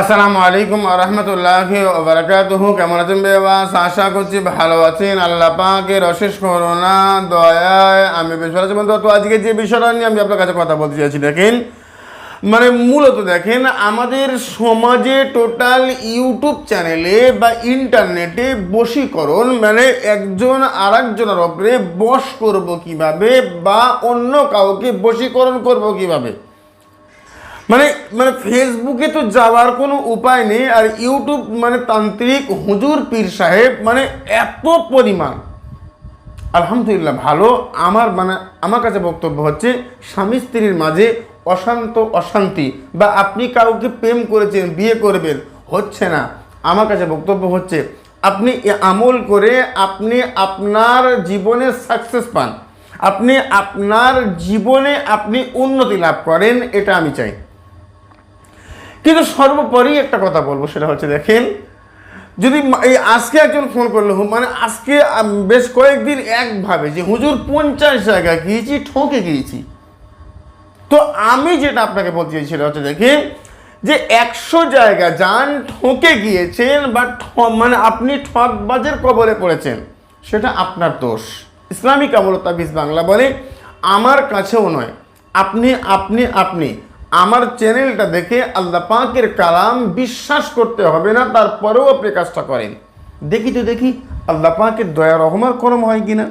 আসসালামু আলাইকুম রহমতুল্লাহ বারাকাতুহ। কেমন আছেন বেবাস আশা করছি ভালো আছেন। আল্লাহ পাকের অশেষ করোনা দয়ায় আমি বেশ আছি। বন্ধু, তো আজকে যে বিষয়টা নিয়ে আমি আপনার কাছে কথা বলতে চাইছি, দেখেন মানে মূলত দেখেন, আমাদের সমাজে টোটাল ইউটিউব চ্যানেলে বা ইন্টারনেটে বশীকরণ মানে একজন আর একজনের ওপরে বশ করব কীভাবে বা অন্য কাউকে বশীকরণ করব কীভাবে? মানে মানে ফেসবুকে তো যাওয়ার কোনো উপায় নেই আর ইউটিউব মানে তান্ত্রিক হুজুর পীর সাহেব মানে এত পরিমাণ। আলহামদুলিল্লাহ ভালো। আমার মানে আমার কাছে বক্তব্য হচ্ছে, স্বামী স্ত্রীর মাঝে অশান্ত অশান্তি বা আপনি কাউকে প্রেম করেছেন, বিয়ে করবেন, হচ্ছে না। আমার কাছে বক্তব্য হচ্ছে, আপনি আমল করে আপনি আপনার জীবনে সাকসেস পান। আপনি আপনার জীবনে আপনি উন্নতি লাভ করেন, এটা আমি চাই। কিন্তু সর্বোপরি একটা কথা বলব, সেটা হচ্ছে দেখেন, যদি এই আজকে একজন ফোন করল মানে আজকে বেশ কয়েকদিন একভাবে যে হুজুর পঞ্চাশ জায়গায় গিয়েছি, ঠকে গিয়েছি। তো আমি যেটা আপনাকে বলতে চাই, সেটা হচ্ছে দেখেন, যে একশো জায়গা যান ঠকে গিয়েছেন বা মানে আপনি ঠকবাজের কবলে পড়েছেন, সেটা আপনার দোষ। ইসলামিক আমল তাবিজ বাংলা বলে, আমার কাছেও নয়। আপনি আপনি আপনি আমার চ্যানেলটা দেখে আল্লাহ পাকের কালাম বিশ্বাস করতে হবে না, তারপরেও আপনি কাজটা করেন। দেখি তো, দেখি আল্লাহ পাকের দয়া রহমার করম হয় কিনা।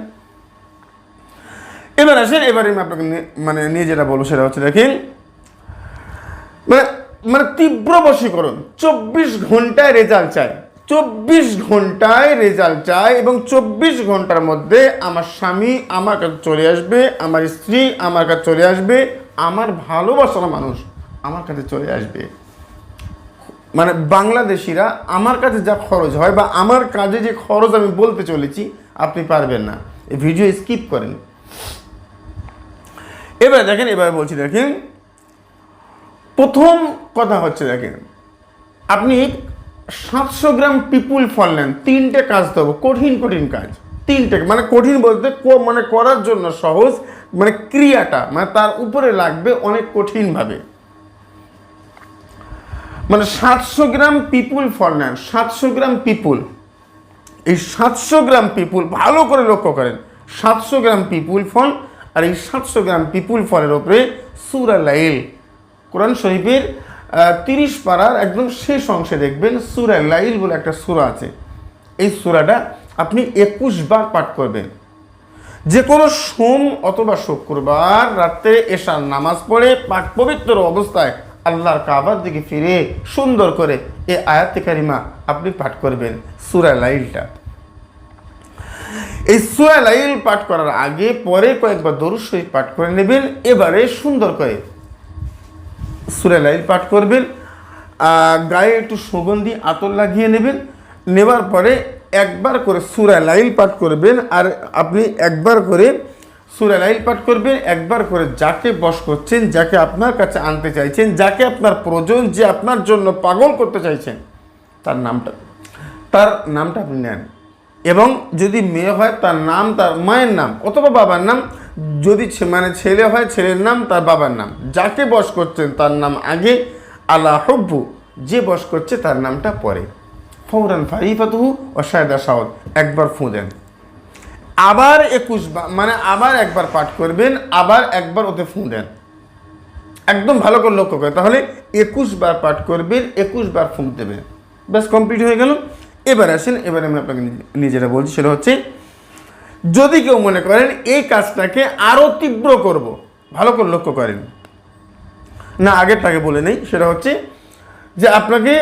এবার আসেন, এবারে আমি আপনাকে মানে নিয়ে যেটা বলব সেটা হচ্ছে দেখেন মানে মানে তীব্র বশীকরণ। চব্বিশ ঘন্টায় রেজাল্ট চাই। চব্বিশ ঘন্টায় রেজাল্ট চাই এবং চব্বিশ ঘণ্টার মধ্যে আমার স্বামী আমার কাছে চলে আসবে, আমার স্ত্রী আমার কাছে চলে আসবে আমার ভালোবাসার মানুষ আমার কাছে চলে আসবে। মানে বাংলাদেশিরা আমার কাছে যা খরচ হয় বা আমার কাজে যে খরচ আমি বলতে চলেছি, আপনি পারবেন না। এই ভিডিও স্কিপ করেন। এবার দেখেন, এবার বলছি, দেখেন, প্রথম কথা হচ্ছে, দেখেন, আপনি সাতশো গ্রাম পিপুল ফল নেন, তিনটে কাজ দেবো কঠিন কঠিন কাজ। তিনটে মানে কঠিন বলতে মানে করার জন্য সহজ মানে ক্রিয়াটা মানে তার উপরে লাগবে অনেক কঠিনভাবে। মানে সাতশো গ্রাম পিপুল ফল নেন সাতশো গ্রাম পিপুল। এই সাতশো গ্রাম পিপুল, ভালো করে লক্ষ্য করেন, সাতশো গ্রাম পিপুল ফল আর এই সাতশো গ্রাম পিপুল ফলের ওপরে সুরা লাইল। কোরআন শরীফের তিরিশ পাড়ার একদম শেষ অংশে দেখবেন সুরা লাইল বলে একটা সুরা আছে। এই সুরাটা আপনি একুশ বার পাঠ করবেন। যে কোনো সোম অথবা শুক্রবার রাত্রে এশার নামাজ পড়ে পাক পবিত্র অবস্থায় আল্লাহর কাবার দিকে ফিরে সুন্দর করে এ আয়াতে কারিমা আপনি পাঠ করবেন, সুরা লাইলটা। এই সুরা লাইল পাঠ করার আগে পরে কয়েকবার দরুদ শরীফ পাঠ করে নেবেন, এবারে সুন্দর করে সুরা লাইল পাঠ করবেন গায়ে একটু সুগন্ধি আতর লাগিয়ে নেবেন নেবার পরে একবার করে সুরা লাইল পাঠ করবেন আর আপনি একবার করে সুরা লাইল পাঠ করবেন, একবার করে যাকে বশ করছেন, যাকে আপনার কাছে আনতে চাইছেন, যাকে আপনার প্রয়োজন যে আপনার জন্য পাগল করতে চাইছেন, তার নামটা তার নামটা আপনি নেন। এবং যদি মেয়ে হয়, তার নাম, তার মায়ের নাম, অথবা বাবার নাম, যদি মানে ছেলে হয়, ছেলের নাম, তার বাবার নাম, যাকে বস করছেন, তার নাম আগে, আল্লাহ হব্বু, যে বস করছে, তার নামটা পরে। ফৌরান ফারিফাতহু অসায়দা সাউদ একবার ফুঁ দেন। আবার একুশ মানে আবার একবার পাঠ করবেন, আবার একবার ওতে ফুঁ দেন। একদম ভালো করে লক্ষ্য করে, তাহলে একুশ বার পাঠ করবেন, একুশ বার ফুঁক দেবেন। ব্যাস কমপ্লিট হয়ে গেল। এবার আসেন, এবার আমি আপনাকে নিজে- নিজেরা বলছি, সেটা হচ্ছে, যদি কেউ মনে করেন এই কাজটাকে আরও তীব্র করব, ভালো করে লক্ষ্য করেন। না, আগেরটাকে বলে নেই, সেটা হচ্ছে যে আপনাকে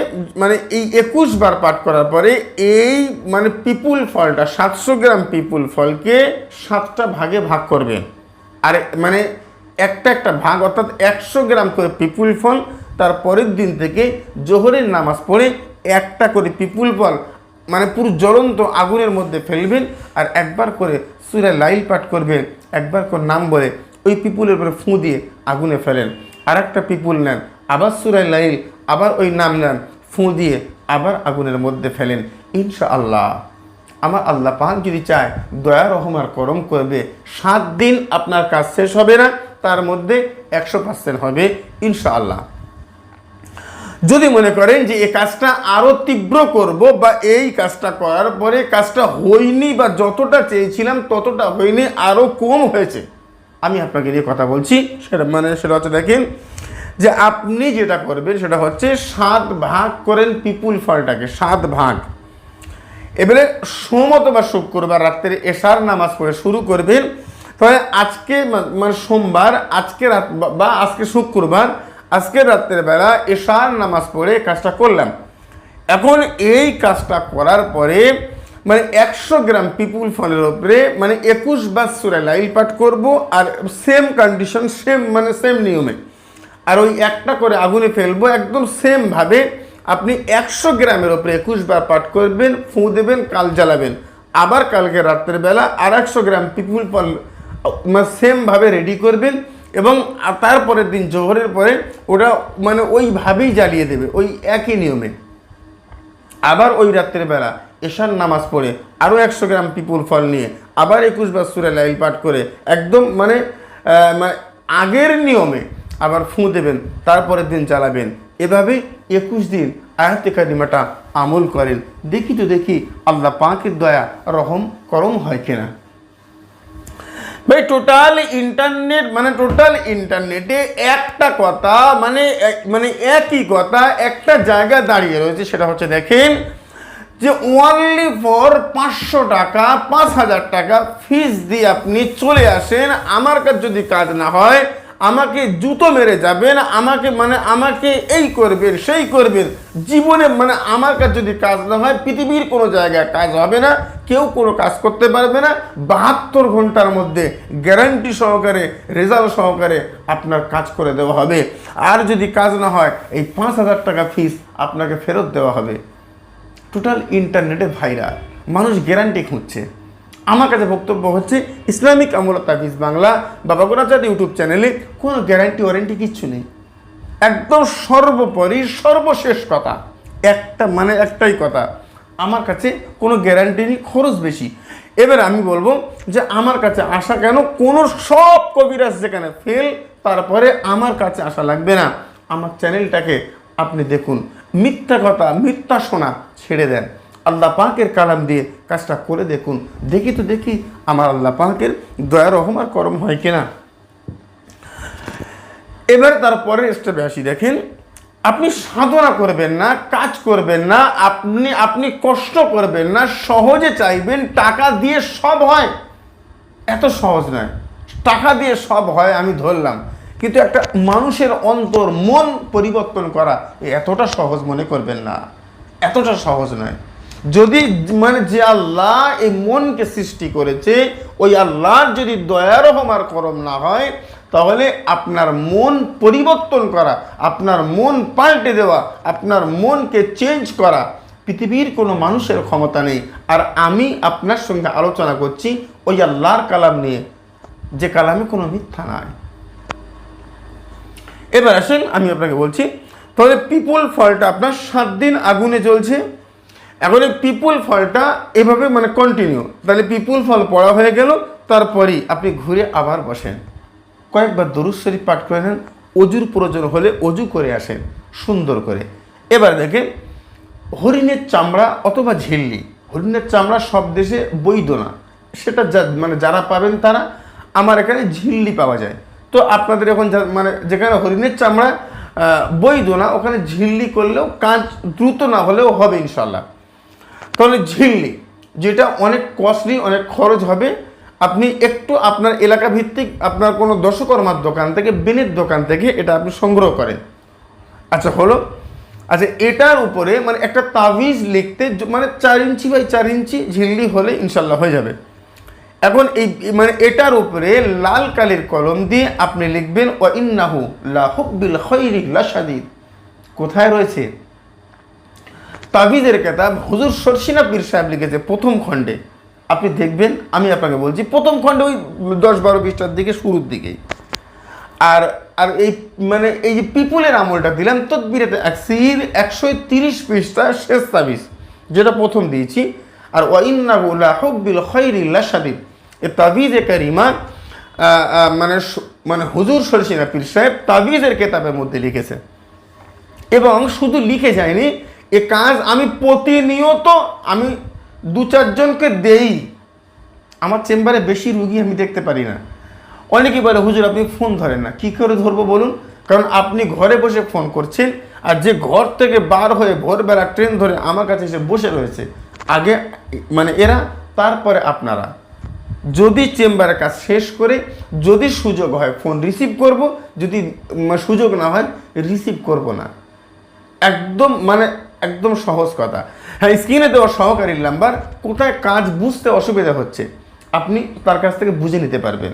মানে এই একুশ বার পাঠ করার পরে এই মানে পিপুল ফলটা, সাতশো গ্রাম পিপুল ফলকে সাতটা ভাগে ভাগ করবে। আর মানে একটা একটা ভাগ, অর্থাৎ একশো গ্রাম করে পিপুল ফল, তার পরের দিন থেকে জোহরের নামাজ পড়ে একটা করে পিপুল ফল মানে পুরো জ্বলন্ত আগুনের মধ্যে ফেলবেন আর একবার করে সুরে লাইল পাঠ করবেন, একবার করে নাম বলে ওই পিপুলের উপরে ফুঁ দিয়ে আগুনে ফেলেন। আর একটা পিপুল নেন, আবার সুরাই লাইল আবার ওই নাম নেন ফুঁ দিয়ে আবার আগুনের মধ্যে ফেলেন। ইনশা আল্লাহ আমার আল্লাহ পাক যদি চায়, দয়া রহমার করম করবে, সাত দিন আপনার কাজ শেষ হবে না, তার মধ্যে একশো পার্সেন্ট হবে ইনশা আল্লাহ যদি মনে করেন যে এই কাজটা আরও তীব্র করব বা এই কাজটা করার পরে কাজটা হয়নি বা যতটা চেয়েছিলাম ততটা হয়নি আরও কম হয়েছে। আমি আপনাকে নিয়ে কথা বলছি, সেটা মানে সেটা হচ্ছে দেখেন যে আপনি যেটা করবেন সেটা হচ্ছে সাত ভাগ করেন পিপুল ফলটাকে, সাত ভাগ। এবারে সোমত বা শুক্রবার রাত্রে এশার নামাজ পড়ে শুরু করবেন। তাহলে আজকে মানে সোমবার, আজকে রাত বা- বা আজকে শুক্রবার, আজকে রাত্রের বেলা এশার নামাজ পড়ে কাজটা করলাম। এখন এই কাজটা করার পরে মানে একশো গ্রাম পিপুল ফলের ওপরে মানে একুশ বার সুরে লাইল পাঠ করব আর সেম কন্ডিশন সেম মানে সেম নিয়মে। আর ওই একটা করে আগুনে ফেলব একদম সেম ভাবে আপনি একশো গ্রামের ওপরে একুশ বার পাঠ করবেন, ফুঁ দেবেন, কাল জ্বালাবেন। আবার কালকে রাত্রের বেলা আর একশো গ্রাম পিপুল ফল সেম ভাবে রেডি করবেন এবং তারপরের দিন, জোহরের পরে ওটা মানে ওইভাবেই জ্বালিয়ে দেবে, ওই একই নিয়মে। আবার ওই রাত্রের বেলা এশার নামাজ পড়ে আরও একশো গ্রাম পিপুল ফল নিয়ে আবার একুশ বার সুরে লাইল পাঠ করে একদম মানে মানে আগের নিয়মে আবার ফুঁ দেবেন, তারপরের দিন চালাবেন এভাবে একুশ দিন আয়াতে কাদিমাটা আমল করেন। দেখি তো দেখি আল্লাহ পাকের দয়া রহম করম হয় কিনা। ভাই টোটাল ইন্টারনেট মানে টোটাল ইন্টারনেটে একটা কথা মানে মানে একই কথা, একটা জায়গা দাঁড়িয়ে রয়েছে, সেটা হচ্ছে দেখেন যে ওনলি ফর পাঁচশো টাকা, পাঁচ হাজার টাকা ফিস দিয়ে আপনি চলে আসেন। আমার কাছে যদি কাজ না হয় আমাকে জুতো মেরে যাবেন আমাকে মানে আমাকে এই করবেন সেই করবেন জীবনে মানে আমার কাছে যদি কাজ না হয়, পৃথিবীর কোনো জায়গায় কাজ হবে না, কেউ কোনো কাজ করতে পারবে না। বাহাত্তর ঘণ্টার মধ্যে গ্যারান্টি সহকারে, রেজাল্ট সহকারে আপনার কাজ করে দেওয়া হবে। আর যদি কাজ না হয়, এই পাঁচ হাজার টাকা ফিস আপনাকে ফেরত দেওয়া হবে। টোটাল ইন্টারনেটে ভাইরাল মানুষ গ্যারান্টি খুঁজছে। আমার কাছে বক্তব্য হচ্ছে ইসলামিক আমল তাবিজ বাংলা বাবা গোরাচাঁদ ইউটিউব চ্যানেলে কোনো গ্যারান্টি ওয়ারেন্টি কিচ্ছু নেই। একদম সর্বোপরি, সর্বশেষ কথা। একটা মানে একটাই কথা, আমার কাছে কোনো গ্যারান্টি নেই, খরচ বেশি। এবার আমি বলব যে আমার কাছে আসা কেন? কোনো সব কবিরাজ যেখানে ফেল তারপরে আমার কাছে আসা লাগবে না। আমার চ্যানেলটাকে আপনি দেখুন। মিথ্যা কথা, মিথ্যা শোনা ছেড়ে দেন। আল্লাহ পাকের কালাম দিয়ে কাজটা করে দেখুন। দেখি তো দেখি আমার আল্লাহ পাকের দয়া, রহম আর করম হয় কিনা। এবার তারপরে স্টেপে আসি, দেখেন, আপনি সাধনা করবেন না, কাজ করবেন না, আপনি আপনি কষ্ট করবেন না, সহজে চাইবেন টাকা দিয়ে সব হয়। এত সহজ নয়। টাকা দিয়ে সব হয়, আমি ধরলাম। কিন্তু একটা মানুষের অন্তর, মন পরিবর্তন করা এতটা সহজ মনে করবেন না। এতটা সহজ নয়। যদি মানে যে আল্লাহ এই মনকে সৃষ্টি করেছে, ওই আল্লাহর যদি দয়ার রহমার করম না হয়, তাহলে আপনার মন পরিবর্তন করা, আপনার মন পাল্টে দেওয়া, আপনার মনকে চেঞ্জ করা পৃথিবীর কোনো মানুষের ক্ষমতা নেই। আর আমি আপনার সঙ্গে আলোচনা করছি ওই আল্লাহর কালাম নিয়ে। যে কালামে কোনো মিথ্যা নাই। এবার আসেন, আমি আপনাকে বলছি, তাহলে পিপুল ফলটা আপনার সাত দিন আগুনে জ্বলছে। এখন এই পিপুল ফলটা এভাবে মানে কন্টিনিউ তাহলে পিপুল ফল পড়া হয়ে গেল, তারপরেই আপনি ঘুরে আবার বসেন। কয়েকবার দরুদ শরীফ পাঠ করে নেন, অজুর প্রয়োজন হলে অজু করে আসেন, সুন্দর করে। এবার দেখেন, হরিণের চামড়া অথবা ঝিল্লি। হরিণের চামড়া সব দেশে বৈধ না। সেটা যা মানে যারা পাবেন তারা। আমার এখানে ঝিল্লি পাওয়া যায়। তো আপনাদের এখন মানে যেখানে হরিণের চামড়া বৈধ না, ওখানে ঝিল্লি করলেও কাজ দ্রুত না হলেও হবে ইনশাল্লাহ তাহলে ঝিল্লি, যেটা অনেক কস্টলি অনেক খরচ হবে, আপনি একটু আপনার এলাকা ভিত্তিক আপনার কোনো দশকর্মার দোকান থেকে, বেনের দোকান থেকে এটা আপনি সংগ্রহ করেন। আচ্ছা হলো? আচ্ছা এটার উপরে মানে একটা তাবিজ লিখতে মানে চার ইঞ্চি বাই চার ইঞ্চি ঝিল্লি হলে ইনশাল্লাহ হয়ে যাবে। এখন এই মানে এটার উপরে লাল কালির কলম দিয়ে আপনি লিখবেন ও ইন্নাহু লা হুব্বিল খৈরি লাসাদিদ কোথায় রয়েছে? তাবিজের কেতাব হুজুর সরসিনা পীর সাহেব লিখেছে প্রথম খণ্ডে। আপনি দেখবেন, আমি আপনাকে বলছি, প্রথম খণ্ডে ওই দশ বারো পৃষ্ঠার দিকে, শুরুর দিকেই। আর আর এই মানে এই যে পিপুলের আমলটা দিলাম তদবিরেতে একশির একশো তিরিশ পৃষ্ঠা শেষ তাবিজ, যেটা প্রথম দিয়েছি। আর ওয়াইন্নাবুল্লাহ হব্বিল খৈরিল্লা সাদিব এ তাবিজে কারিমা মানে মানে হুজুর সরসিনা পীর সাহেব তাবিজের কেতাবের মধ্যে লিখেছে। এবং শুধু লিখে যায়নি এ কাজ আমি প্রতিনিয়ত আমি দু চারজনকে দেই। আমার চেম্বারে বেশি রুগী আমি দেখতে পারি না। অনেকে বলে, হুজুর, আপনি ফোন ধরেন না। কি করে ধরবো বলুন? কারণ আপনি ঘরে বসে ফোন করছেন আর যে ঘর থেকে বার হয়ে ভোরবেলা ট্রেন ধরে আমার কাছে এসে বসে রয়েছে, আগে মানে এরা, তারপরে আপনারা। যদি চেম্বারের কাজ শেষ করে, যদি সুযোগ হয়, ফোন রিসিভ করব, যদি সুযোগ না হয়, রিসিভ করব না। একদম মানে একদম সহজ কথা। হ্যাঁ স্ক্রিনে দেওয়া সহকারী নাম্বার, কোথায় কাজ বুঝতে অসুবিধা হচ্ছে, আপনি তার কাছ থেকে বুঝে নিতে পারবেন।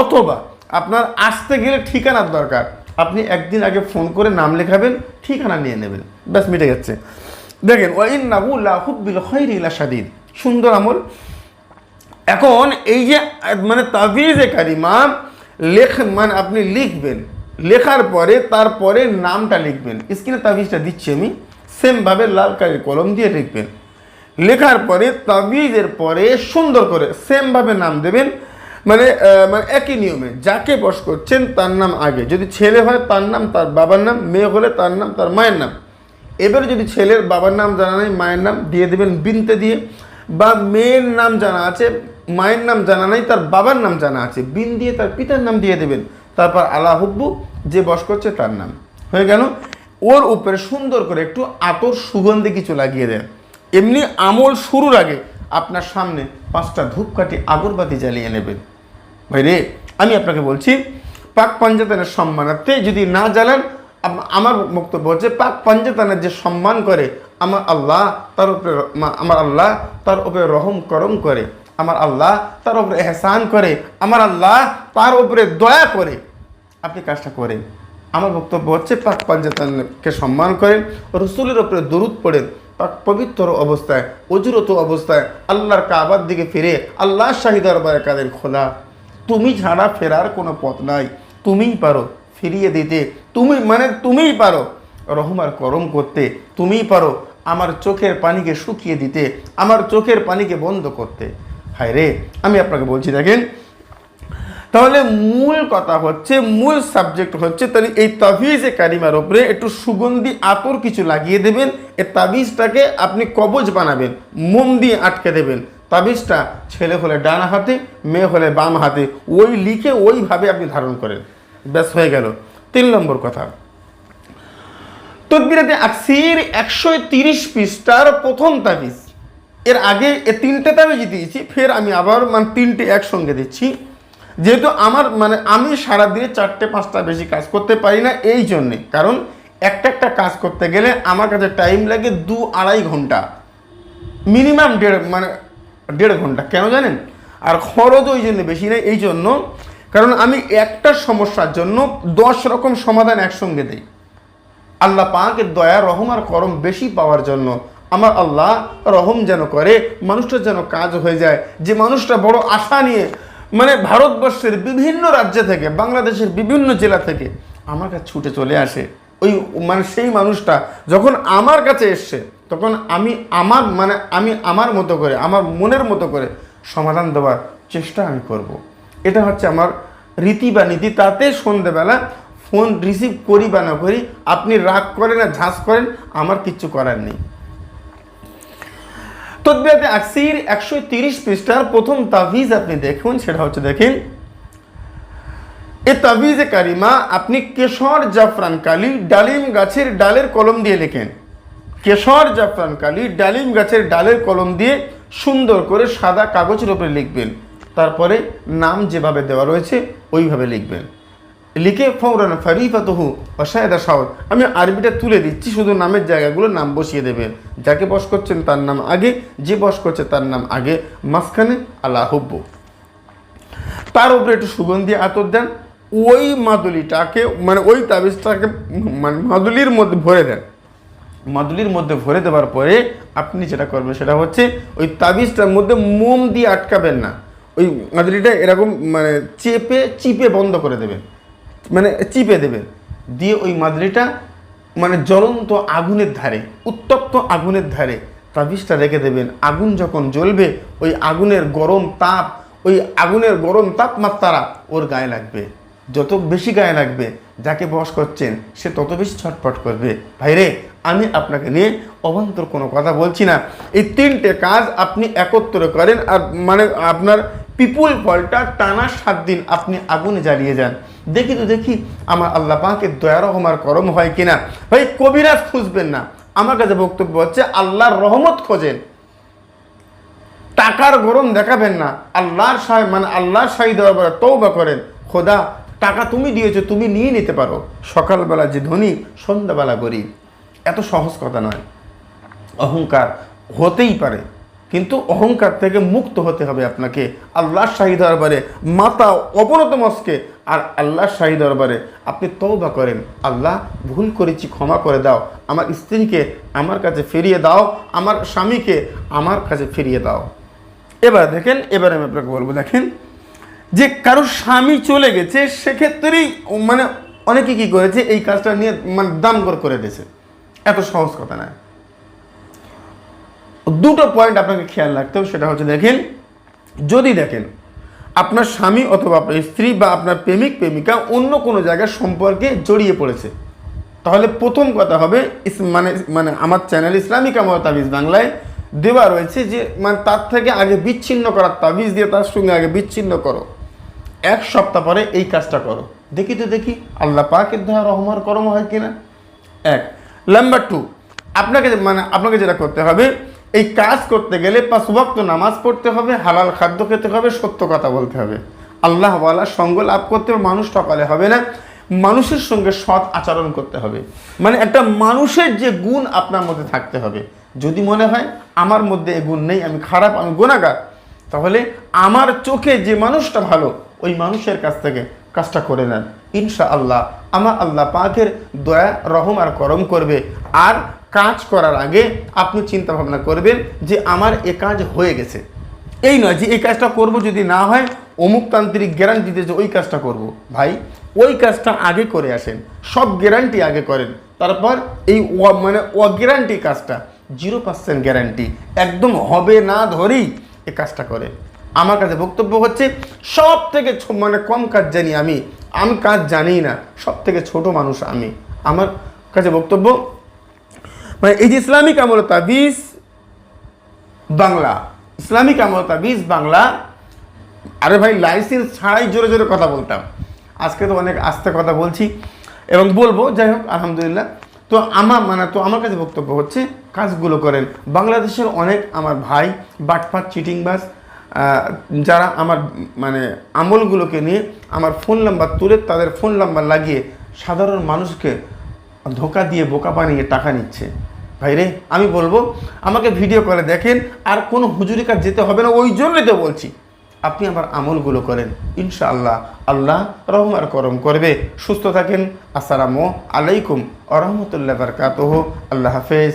অথবা আপনার আসতে গেলে ঠিকানার দরকার, আপনি একদিন আগে ফোন করে নাম লেখাবেন, ঠিকানা নিয়ে নেবেন, ব্যাস মিটে যাচ্ছে দেখেন ওয়াইন নাহু লাহুব্বিল খৈরিলা সাদিদ সুন্দর আমল। এখন এই যে মানে তাবিজে কারিমা, লেখ মানে আপনি লিখবেন, লেখার পরে তারপরে নামটা লিখবেন। স্ক্রিনে তাবিজটা দিচ্ছি আমি। সেমভাবে লাল কালির কলম দিয়ে লিখবেন। লেখার পরে তাবিজের পরে সুন্দর করে সেমভাবে নাম দেবেন। মানে মানে একই নিয়মে যাকে বস করছেন তার নাম আগে। যদি ছেলে হয় তার নাম তার বাবার নাম, মেয়ে হলে তার নাম তার মায়ের নাম। এবারে যদি ছেলের বাবার নাম জানা নেই, মায়ের নাম দিয়ে দেবেন বিনতে দিয়ে। বা মেয়ের নাম জানা আছে, মায়ের নাম জানা নেই, তার বাবার নাম জানা আছে, বিন দিয়ে তার পিতার নাম দিয়ে দেবেন। তারপর আলা হুব্বু যে বস করছে তার নাম। হয়ে গেল? ওর উপরে সুন্দর করে একটু আতর সুগন্ধি কিছু লাগিয়ে দেন। এমনি আমল শুরুর আগে আপনার সামনে পাঁচটা ধূপকাঠি আগরবাতি জ্বালিয়ে নেবেন। ভাই রে, আমি আপনাকে বলছি, পাক পাঞ্জাতানের সম্মানার্থে যদি না জ্বালান আমার বক্তব্য হচ্ছে পাক পাঞ্জাতানের যে সম্মান করে, আমার আল্লাহ তার উপরে আমার আল্লাহ তার উপরে রহম করম করে, আমার আল্লাহ তার উপরে এহসান করে, আমার আল্লাহ তার উপরে দয়া করে আপনি কাজটা করেন। আমার বক্তব্য হচ্ছে, পাক পাঞ্জাতানকে সম্মান করেন, রসুলের উপরে দরুদ পড়েন, পাক পবিত্র অবস্থায়, অজুরত অবস্থায় আল্লাহর কাবার দিকে ফিরে, আল্লাহ শাহী দরবারে কাদের খোলা? তুমি ছাড়া ফেরার কোনো পথ নাই, তুমিই পারো ফিরিয়ে দিতে, তুমি মানে তুমিই পারো রহমার করম করতে, তুমিই পারো আমার চোখের পানিকে শুকিয়ে দিতে, আমার চোখের পানিকে বন্ধ করতে। হায় রে আমি আপনাকে বলছি, দেখেন তাহলে মূল কথা হচ্ছে, মূল সাবজেক্ট হচ্ছে, তাহলে এই তাবিজে কারিমার উপরে একটু সুগন্ধি আতর কিছু লাগিয়ে দেবেন এই তাবিজটাকে আপনি কবজ বানাবেন মোম দিয়ে আটকে দেবেন। তাবিজটা ছেলে হলে ডান হাতে, মেয়ে হলে বাম হাতে, ওই লিখে ওইভাবে আপনি ধারণ করেন। ব্যাস, হয়ে গেল। তিন নম্বর কথা। তকবিরাতে আকসির একশো তিরিশ পৃষ্ঠার প্রথম তাবিজ। এর আগে এ তিনটে তাবিজ দিয়েছি, ফের আমি আবার মানে তিনটে একসঙ্গে দিচ্ছি। যেহেতু আমার মানে আমি সারাদিনে চারটে, পাঁচটা বেশি কাজ করতে পারি না এই জন্যে। কারণ একটা একটা কাজ করতে গেলে আমার কাছে টাইম লাগে দু আড়াই ঘণ্টা। মিনিমাম দেড় মানে দেড় ঘণ্টা। কেন জানেন? আর খরচ ওই জন্য বেশি নেই, এই জন্য। কারণ আমি একটা সমস্যার জন্য দশ রকম সমাধান একসঙ্গে দিই। আল্লাহ পাকের দয়া, রহম আর করম বেশি পাওয়ার জন্য। আমার আল্লাহ রহম যেন করে, মানুষটার যেন কাজ হয়ে যায়। যে মানুষটা বড় আশা নিয়ে মানে ভারতবর্ষের বিভিন্ন রাজ্য থেকে, বাংলাদেশের বিভিন্ন জেলা থেকে আমার কাছে ছুটে চলে আসে। ওই মানে সেই মানুষটা যখন আমার কাছে এসছে, তখন আমি আমার মানে আমি আমার মতো করে, আমার মনের মতো করে সমাধান দেওয়ার চেষ্টা আমি করব। এটা হচ্ছে আমার রীতি বা নীতি। তাতে সন্ধেবেলা ফোন রিসিভ করি বা না করি, আপনি রাগ করেন আর ঝাঁস করেন, আমার কিচ্ছু করার নেই। তদ্বিরাতে আকসির একশো তিরিশ পৃষ্ঠার প্রথম তাবিজ আপনি দেখুন, সেটা হচ্ছে দেখেন। এ তাবিজে কারিমা, আপনি কেশর জাফরান কালি ডালিম গাছের ডালের কলম দিয়ে লেখেন। কেশর জাফরান কালি ডালিম গাছের ডালের কলম দিয়ে সুন্দর করে সাদা কাগজের উপরে লিখবেন। তারপরে নাম যেভাবে দেওয়া রয়েছে, ওইভাবে লিখবেন। লিখে ফৌরান ফারিফাতহু অসায়দা সাহদ আমি আরবিটা তুলে দিচ্ছি, শুধু নামের জায়গাগুলো নাম বসিয়ে দেবেন যাকে বস করছেন তার নাম আগে, যে বস করছে তার নাম আগে। মাঝখানে আল্লাহ হুব্বু। তার উপরে একটু সুগন্ধি আতর দেন, ওই মাদুলিটাকে মানে ওই তাবিজটাকে মানে মাদুলির মধ্যে ভরে দেন। মাদুলির মধ্যে ভরে দেওয়ার পরে আপনি যেটা করবেন, সেটা হচ্ছে ওই তাবিজটার মধ্যে মোম দিয়ে আটকাবেন না। ওই মাদুলিটা এরকম মানে চেপে, চিপে বন্ধ করে দেবেন। মানে চিপে দেবেন দিয়ে ওই মাদুলিটা মানে জ্বলন্ত আগুনের ধারে, উত্তপ্ত আগুনের ধারে তাবিজটা রেখে দেবেন। আগুন যখন জ্বলবে, ওই আগুনের গরম তাপ, ওই আগুনের গরম তাপমাত্রা ওর গায়ে লাগবে। যত বেশি গায়ে লাগবে, যাকে বস করছেন, সে তত বেশি ছটফট করবে। ভাইরে, আমি আপনাকে নিয়ে অবান্তর কোনো কথা বলছি না। এই তিনটে কাজ আপনি একত্র করেন আর মানে আপনার পিপুল ফলটা টানা সাত দিন আপনি আগুনে জ্বালিয়ে যান। দেখি তো, দেখি আমার আল্লাহ পাকে দয়া রহমার করম হয় কিনা। ভাই, কবিরাজ খুঁজবেন না। আমার কাছে বক্তব্য হচ্ছে, আল্লাহর রহমত খোঁজেন। টাকার গরম দেখাবেন না। আল্লাহর সাহেব মানে আল্লাহর সাহি দেওয়ার পরে তৌবা করেন। খোদা, টাকা তুমি দিয়েছ, তুমি নিয়ে নিতে পারো। সকালবেলা যে ধনী, সন্ধ্যাবেলা গরিব। এত সহজ কথা নয়। অহংকার হতেই পারে। কিন্তু অহংকার থেকে মুক্ত হতে হবে আপনাকে। আল্লাহর শাহী দরবারে মাতা অবনত মস্কে, আর আল্লাহর শাহী দরবারে আপনি তওবা করেন। আল্লাহ, ভুল করেছি, ক্ষমা করে দাও। আমার স্ত্রীকে আমার কাছে ফিরিয়ে দাও। আমার স্বামীকে আমার কাছে ফিরিয়ে দাও। এবার দেখেন, এবার আমি আপনাকে বলব, দেখেন, যে কারও স্বামী চলে গেছে, সেক্ষেত্রেই মানে অনেকে কি করেছে, এই কাজটা নিয়ে মানে দাম করে করে দিয়েছে। এত সহজ কথা নয়। দুটো পয়েন্ট আপনাকে খেয়াল রাখতে হবে, সেটা হচ্ছে দেখেন, যদি দেখেন আপনার স্বামী অথবা আপনার স্ত্রী বা আপনার প্রেমিক, প্রেমিকা অন্য কোনো জায়গায় সম্পর্কে জড়িয়ে পড়েছে, তাহলে প্রথম কথা হবে মানে মানে আমার চ্যানেল ইসলামিক আমল তাবিজ বাংলায় দেওয়া রয়েছে যে মানে তার থেকে আগে বিচ্ছিন্ন করার তাবিজ দিয়ে তার সঙ্গে আগে বিচ্ছিন্ন করো। এক সপ্তাহ পরে এই কাজটা করো। দেখি তো দেখি, আল্লাহ পাকের দয়া, রহমার করম হয় কিনা। এক। নাম্বার টু আপনাকে মানে আপনাকে যেটা করতে হবে এই কাজ করতে গেলে পাঁচ ওয়াক্ত নামাজ পড়তে হবে, হালাল খাদ্য খেতে হবে, সত্য কথা বলতে হবে। আল্লাহ ওয়ালা সঙ্গ লাভ করতে হবে, মানুষ ঠকালে হবে না। মানুষের সঙ্গে সৎ আচরণ করতে হবে। মানে একটা মানুষের যে গুণ আপনার মধ্যে থাকতে হবে। যদি মনে হয়, আমার মধ্যে এ গুণ নেই, আমি খারাপ, আমি গুণাগার তাহলে আমার চোখে যে মানুষটা ভালো, ওই মানুষের কাছ থেকে কাজটা করে নেন। ইনশা আল্লাহ আমার আল্লাহ পাকের দয়া, রহম আর করম করবে। আর কাজ করার আগে আপনি চিন্তা ভাবনা করবেন যে আমার এ কাজ হয়ে গেছে। এই নয় যে এই কাজটা করব যদি না হয় অমুকতান্ত্রিক গ্যারান্টি দিতে ওই কাজটা করব। ভাই, ওই কাজটা আগে করে আসেন, সব গ্যারান্টি আগে করেন। তারপর এই মানে অগ্যারান্টি কাজটা জিরো পার্সেন্ট গ্যারান্টি একদম হবে না ধরেই এ কাজটা করে আমার কাছে বক্তব্য হচ্ছে, সব থেকে মানে কম কাজ জানি আমি আমি কাজ জানি না, সব থেকে ছোট মানুষ আমি। আমার কাছে বক্তব্য মানে এই যে ইসলামিক আমল তাবিজ বাংলা। ইসলামিক আমল তাবিজ বাংলা। আরে ভাই লাইসেন্স ছাড়াই জোরে জোরে কথা বলতাম। আজকে তো অনেক আস্তে কথা বলছি এবং বলব যাই হোক আলহামদুলিল্লাহ। তো আমার মানে তো আমার কাছে বক্তব্য হচ্ছে কাজগুলো করেন। বাংলাদেশের অনেক আমার ভাই বাটপাট চিটিংবাজ আহ, যারা আমার মানে আমলগুলোকে নিয়ে আমার ফোন নাম্বার তুলে তাদের ফোন নাম্বার লাগিয়ে সাধারণ মানুষকে ধোকা দিয়ে বোকা বানিয়ে টাকা নিচ্ছে। ভাইরে আমি বলব, আমাকে ভিডিও করে দেখেন, আর কোনো হুজুরি কাজ যেতে হবে না, ওই জন্যই তো বলছি। আপনি আমার আমলগুলো করেন, ইনশাআল্লাহ, আল্লাহ রহমার করম করবে। সুস্থ থাকেন, আসসালামু আলাইকুম আরহামতুল্লাহ বারকাত আল্লাহ হাফেজ।